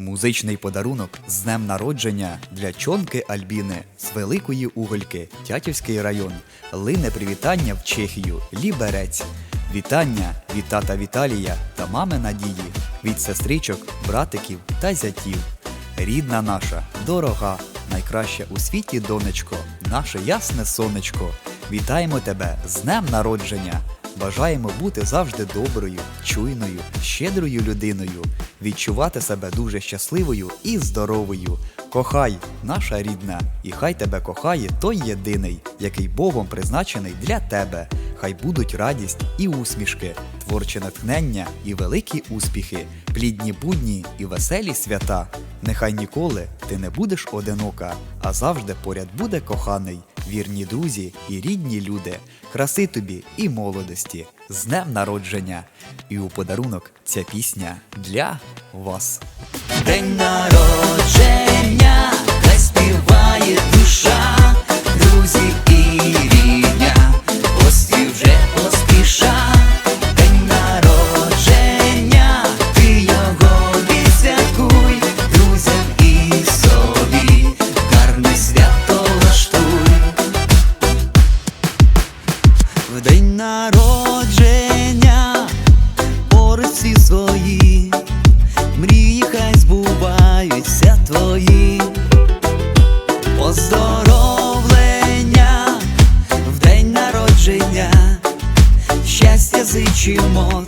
Музичний подарунок з днем народження для чонки Альбіни з Великої Угольки, Тятівський район. Лине привітання в Чехію, Ліберець. Вітання від тата Віталія та мами Надії, від сестричок, братиків та зятів. Рідна наша, дорога, найкраща у світі донечко, наше ясне сонечко. Вітаємо тебе з днем народження! Бажаємо бути завжди доброю, чуйною, щедрою людиною, відчувати себе дуже щасливою і здоровою. Кохай, наша рідна, і хай тебе кохає той єдиний, який Богом призначений для тебе. Хай будуть радість і усмішки, творче натхнення і великі успіхи, плідні будні і веселі свята. Нехай ніколи ти не будеш одинока, а завжди поряд буде коханий, вірні друзі і рідні люди, краси тобі і молодості, з днем народження. І у подарунок ця пісня для вас. День народження, народження, порисі свої. Мрії хай збуваються твої, поздоровлення в день народження, щастя зичимо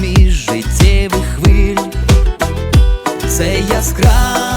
між життєвих хвиль. Це яскравий